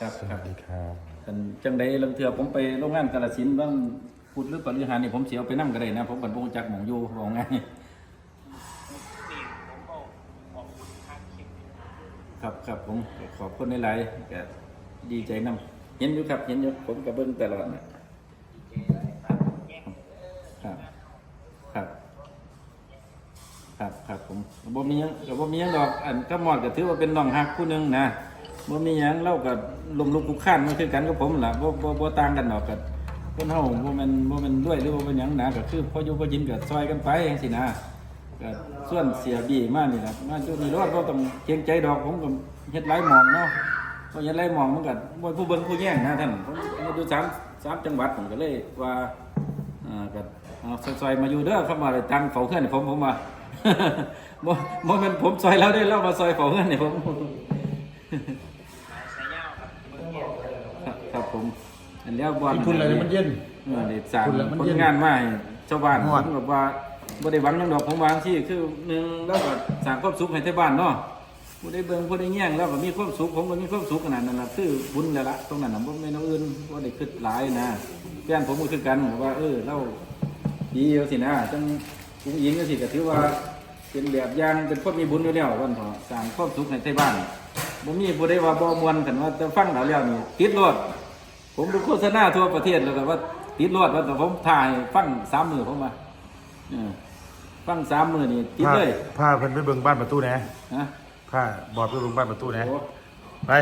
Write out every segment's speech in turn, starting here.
ครับสครัวับสดีครับกันจังใดลังเทือผมไปโรงงานกาฬสินธุ์บางพุธหรือปริหารนี่ผมเสียไปนั่งก็ได้นะผมกันพงจักหมองอยู่บอกไงนี่ผมก็ขอบคุณทางคลิปครับครับผมขอบคุณหลายๆก็ดีใจนํเห็นอยู่ครับเห็นอยู่ผมก็เบิ่งตลอดนะเจไรครับแย่งครับครับ ครับครับผมบ่มีหยังก็บ่มีหยังดอกอันก็มอดก็ถือว่าเป็นน้องฮักผู้หนึงนะ บ่มีหยังเล่าก็ลมลุกคลุกคลานมันคือกันกับผมล่ะบ่บ่บ่ต่างกันดอกก็คนเฮาบ่แม่นบ่แม่นด้วยหรือบ่เป็นหยังนะก็คือพออยู่พอกินก็ซอยกันไปจังซี่นะก็ส่วนเสียบีมานี่ล่ะมาอยู่นี่รอดบ่ต้องเกรงใจดอกผมก็เฮ็ดหลายหม่องเนาะพอเฮ็ดหลายหม่องมันก็บ่ผู้เบิ่งผู้แย่งนะท่านผมอยู่สามสามจังหวัดผมก็เลยว่าอ่าก็เอาซอยๆมาอยู่เด้อเข้ามาตังเฝ้าเพื่อนให้ผมผมมาบ่บ่แม่นผมซอยแล้วได้แล้วมาซอยเฝ้าเพื่อนให้ผม สายสายยาวครับเมื่อกี้ ครับครับผม อันแล้วบอลที่คุณอะไรเนี่ยมันเย็นเออนี่สร้างคุณแล้วมันผลเย็นงานมาให้ชาวบ้านฮผอดมก็ว่าบ่ได้หวังหยังดอกผมวาจังที่คือหนึงแล้วก็สร้างความสุขให้ที่บ้านเนาะผู้ได้เบิ่งผู้ได้แย่งแล้วก็มีความสุขผมก็มีความสุขขนาดนั้นล่ะคือบุญแล้วล่ะตรงนั้นน่ะบ่แม่นเอาอื่นบ่ได้คิดหลายนะแฟนผมก็คือกันว่า เออเราดีเอาสินะจังผู้หญิงก็สิก็ถือว่าเป็นแบบอย่างเป็นคนมีบุญอยู่แล้ววันเถอะสร้างความสุขให้ใช้บ้านบ่มีผู้ใดว่าบ่มวนกันว่าจะฟังเอาแล้วนี่ติดรถ ผมดูโฆษณาทั่วประเทศแล้วก็ว่าติดรถว่าแต่ผมถ่ายฟังสามมือผมมาเออฟังสามมือนี่ติดพาเลยพาเพิ่นไปเบิ่งบ้านประตูแหน่นะพาบอดไปเบิ่งบ้านประตูแหน่โอ้ไป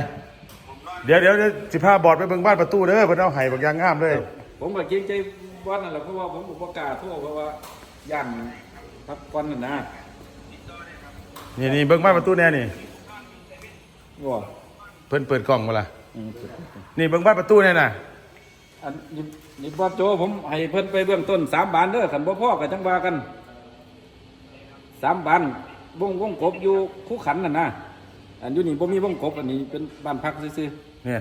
เดี๋ยวเดี๋ยวเดี๋ยวสิพาบอดไปเบิ่งบ้านประตูเด้อเพิ่นเอาไห้บักอยางงามเลยผมก็เกรงใจวัดนั่นแหละเพราะว่าผมก็บ่กล้าโทษเพราะว่าย่านพักก่อนนั่นนะนี่นี่เบิ่งบ้านประตูแหน่นี่ว่าเพิ่นเปิดกล้องมาละอืม นี่เบิ่งบ้านประตูแหน่น่ะอันนี้นี่บอสโจผมให้เพิ่นไปเบื้องต้นสามบานเด้อขันบ่พ่อกับจังว่ากันสามบานวงวงกบอยู่คู่ขันน่ะนะอันอยู่นี่บ่มีวงกบอันนี้เป็นบ้านพักซื่อเนี่ย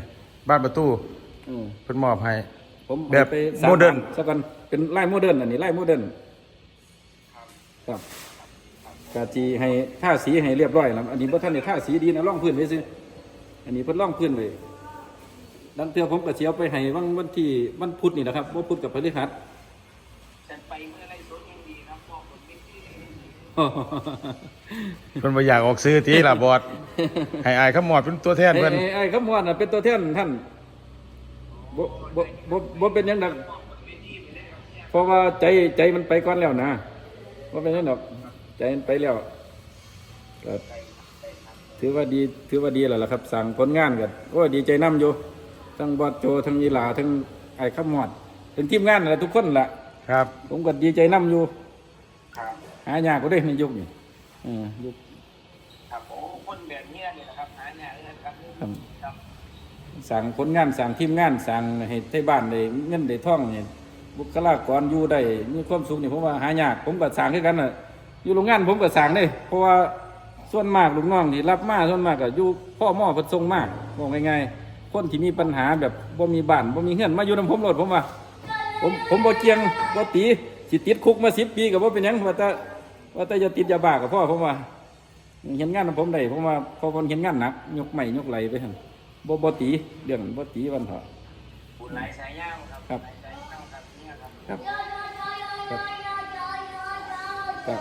บ้านประตูๆอืมเพิ่นมอบให้ผมแบบให้ไปสาโมเดิร์นบาสักกันเป็นไล่โมเดิร์นอันนี้ไล่โมเดิร์นครับกาจีให้ท่าสีให้เรียบร้อยแล้วอันนี้บ่ทันได้ท่าสีดีนะร่องพื้นไว้ซื่ออันนี้เพิ่นร่องพื้นไว้ ดังเทื่อผมก็สิเอาไปให้วันวันที่วันพุธนี่นะครับวันพุธกับพฤหัสจะไปเมื่อไรสดยังดีครับบอกคนไม่ดีเพิ่นบ่อยากออกซื้อติล่ะบอดให้อายขมอดเป็นตัวแทนไอ้เพิ่นไอ้ไอ้ขมวนน่ะเป็นตัวแทนท่านบ่บ่บ่บ่เป็นหยังดอกเพราะว่าใจใจมันไปก่อนแล้วนะบ่เป็นหยังดอกใจมันไปแล้วก็ถือว่าดีถือว่าดีแล้วล่ะครับ สั่งผลงานกันโอ้ยดีใจนํอยู่ ทั้งบอสโจทั้งยีหลาทั้งไอ้ขมวดทั้งทีมงานนั่นแหละทุกคนล่ะครับ ผมก็ดีใจนํอยู่ครับหายากก็ได้ในยุคนี้เออยุคครับโอ้คนแบบเนี้ยเนี่ยนะครับหายากเลยครับครับครับสั่งผลงานสั่งทีมงานสั่งให้ไทบ้านได้เงินได้ท่องเนี่ยบุคลากรอยู่ได้มีความสุขนี่ผมว่าหายาก ผมก็สั่งคือกันน่ะอยู่โรงงานผมก็สั่งได้เพราะว่าส่วนมากลูกน้องที่รับมาส่วนมากก็อยู่พ่อหม้อเพัดทรงมากบอกง่ายๆ คนที่มีปัญหาแบบบ่มีบ้านบ่มีเงินมาอยู่นำผมรถผมว่า ผมผมบ่เจียงบ่ตีสิติดคุกมา10ปีก็บ่เป็นหยังว่าแต่ว่าแต่จะติดยาบ้าก็พอผมว่าเห็นงานของผมได้ผมว่าพอคนเห็นงานหนักยกไม้ยกไหลไปหั่นบ่บ่ตีเรื่องบ่ตีวันเถอะบุญหลายสายยาวครับครับหลายสายยาวครับเนี่ยครับครับครับครับ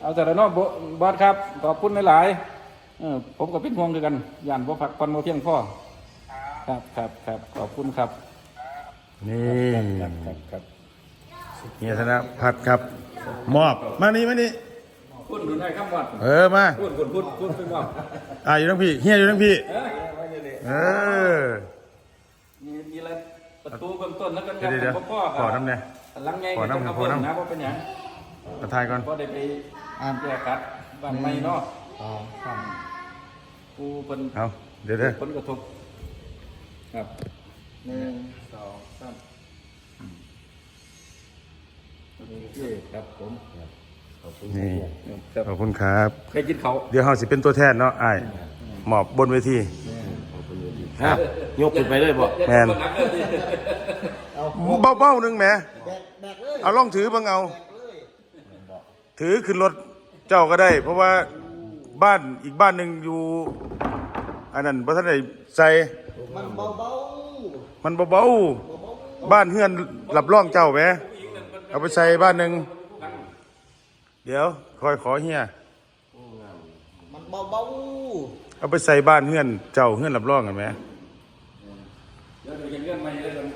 เอาแต่ละเนาะบอบอสครับขอบคุณหลายๆเออผมก็เป็นห่วงคือกันย่านบ่พักผ่อนบ่เพียงพอ ครับครับครับขอบคุณครับนี่ครับครับครับเฮียธนพัฒน์ครับ มอบมานี่มานี่คุณดูได้ครับบอสเออมาคุณคุณคุณคุณเป็นว่าอ่าอยู่ทั้งพี่เฮียอยู่ทั้งพี่เออเออมีมีอะไรประตูเบื้องต้นแล้วกันคเดี๋รัยวเดี๋ยวบ่พ่อขอน้ำเนี่ยหลังไงขอน้ำก็ต้องขอน้ำเพิ่มนะบ่เป็นหยังมาทายก่อนก็ได้ไปอ่านแก้กัดบ้านใหม่เนาะอ๋อครับกูเป็นเอาเดี๋ยวเด้อผลกระทบ ครับหนึ่งสองสามโอเคครับผมนี่ ครับขอบคุณครับไปกินเขาเดี๋ยวเฮาสิเป็นตัวแทนเนาะอ้ายหมอบบนเวที ฮะยกขึ้นไปเลยบ่แมนเบ้าๆหนึงแหมเอาลองถือเบิ่งเอา ถือขึ้นรถเจ้าก็ได้ เพราะว่าบ้านอีกบ้านหนึ่งอยู่ อันนั้นพระท่านได้ใส่ มันเบาเบามันเบาๆบ้านเฮือนรับรองเจ้าแหมเอาไปใส่บ้านหนึ่งเดี๋ยวคอยขอเฮียๆมันเบาเบาเอาไปใส่บ้านเฮือนเจ้าเฮือนรับรองกันไหมเดี๋ยวเห็นเรื่องใหม่เลยกัน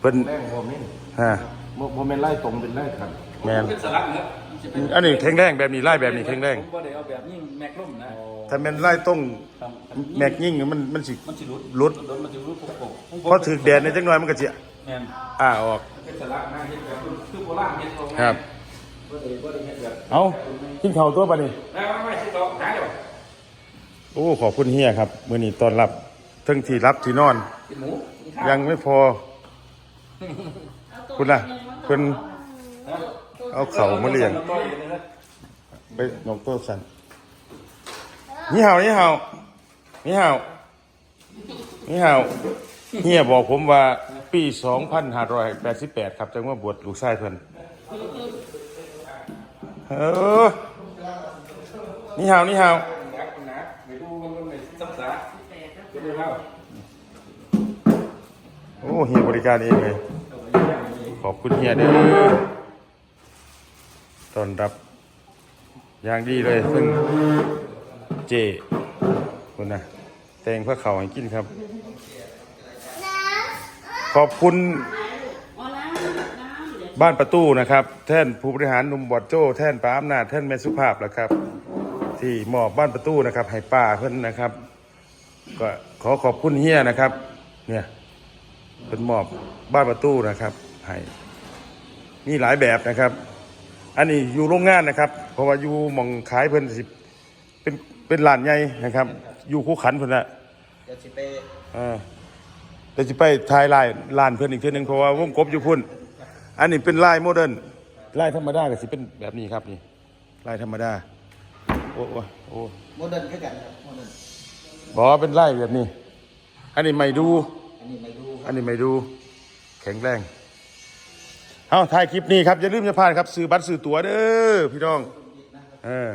เพิ่นแรงผมนี่ฮะบ่บ่แม่นไล่ตรงเป็นไล่ขันแมนเป็นสลักนะครับจะเป็นอันนี้แข็งแรงแบบนี้ไล่แบบนี้แข็งแรงผมบ่ได้เอาแบบยิ่งแม็กลุ่มนะถ้าแม่นไล่ต้องครับ แม็กยิ่งมันมันสิ มันสิรุดรุดโดนมันสิรุดปกปกพอถึกแดดในจังหน่อยมันก็จะแม่นอ้าออก เป็นสลักนะเฮ็ดแบบคือโบราณเฮ็ดเอาไงครับ บ่ได้บ่ได้เฮ็ดแบบเอากินข้าวตัวปะนี่ แล้วไม่สิเราหาเดี๋ยวโอ้ขอบคุณเฮียครับมื้อนี้ต้อนรับทั้งที่รับที่นอน กินหมูกินข้าวยังไม่พอ คุณล่ะเพิ่นเอาเข่ามาเลี้ยงต่อยเลยนะไปนกโต้สันนี่เห่านี่เห่า นี่เห่านี่เห่าเฮียบอกผมว่าปี2588 ครับ จังว่าบวชลูกชายเพิ่นเออนี่เห่านี่เห่านักหนักไปดูมันมันในศึกษาไปดูเฮาโอ้เฮียบริการเองเลยขอบคุณเฮียเด้อต้อนรับอย่างดีเลยเพิ่งเจ คุณนะแตงเพื่อเขาให้กินครับ ขอบคุณบ้านประตูนะครับ แท่นผู้บริหารหนุ่มบอดโจ้แท่นป้าอำนาจแท่นแม่สุภาพแล้วครับ ที่มอบบ้านประตูนะครับ ให้ป้าเพิ่นนะครับ ก็ขอขอบคุณเฮียนะครับ เนี่ยเป็นมอบบ้านประตูนะครับให้มีหลายแบบนะครับ อันนี้อยู่โรงงานนะครับ เพราะว่าอยู่หมองขายเพิ่นสิเป็นเป็นร้านใหญ่นะครับ อยู่คู่ขันเพิ่นน่ะเดี๋ยวสิไปเออเดี๋ยวจะไปทายลายร้านเพิ่นอีกเทื่อนึงเพราะว่าวงกบอยู่พุ่น อันนี้เป็นลายโมเดิร์นลายธรรมดาก็สิเป็นแบบนี้ครับนี่ลายธรรมดา โอ้โอ้โอ้โมเดิร์นคือกันครับโมเดิร์นบอกว่าเป็นลายแบบนี้ อันนี้ไม่ดู อันนี้ไม่ดูคอัรับนนี้ไม่ดู แข็งแรงเอาถ่ายคลิปนี้ครับ อย่าลืมจะพลาดครับ ซื้อบัตรซื้อตั๋วเด้อพี่น้อง เออ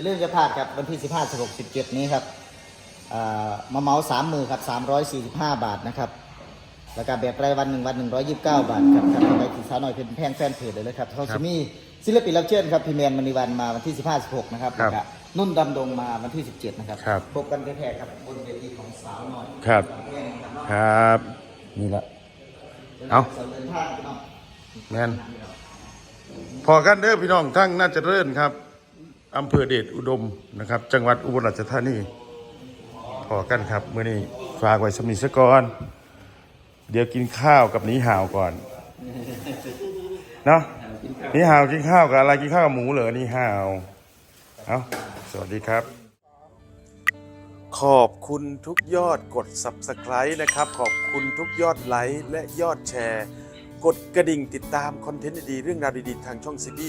อย่าลืมจะพลาดครับวันที่ 15 16 17 นี้ครับอ่ามาเหมาสามมือครับ 345 บาทนะครับแล้วก็แบบรายวันหนึ่งวัน 129 บาทครับครับไปที่สาวหน่อยเป็นแพงแฟนเพจเลยเลยครับเขาจะมีศิลปินรับเชิญครับพี่แมนมณีวันมาวันที่ 15 16 นะครับครับแล้วก็นุ่นดำดงมาวันที่ 17 นะครับครับพบกันแท้ๆครับบนเวทีของสาวหน่อยครับแม่นครับเนาะครับนี่แหละเอาเดินทางพี่น้องแมนพอกันเด้อพี่น้องทั้งน่าจะเริ่นครับ อำเภอเดชอุดมนะครับ จังหวัดอุบลราชธานีพอกันครับเมื้อนี้ฝากไว้สมิสกอนเดี๋ยวกินข้าวกับหนีห่าวก่อนเนาะหนีห่าวกินข้าวกับอะไรกินข้าวกับหมูเหรอหนีห่าวเอาสวัสดีครับ ขอบคุณทุกยอดกด Subscribe นะครับ ขอบคุณทุกยอดไลค์และยอดแชร์ กดกระดิ่งติดตามคอนเทนต์ดีๆเรื่องราวดีๆทางช่องซีบี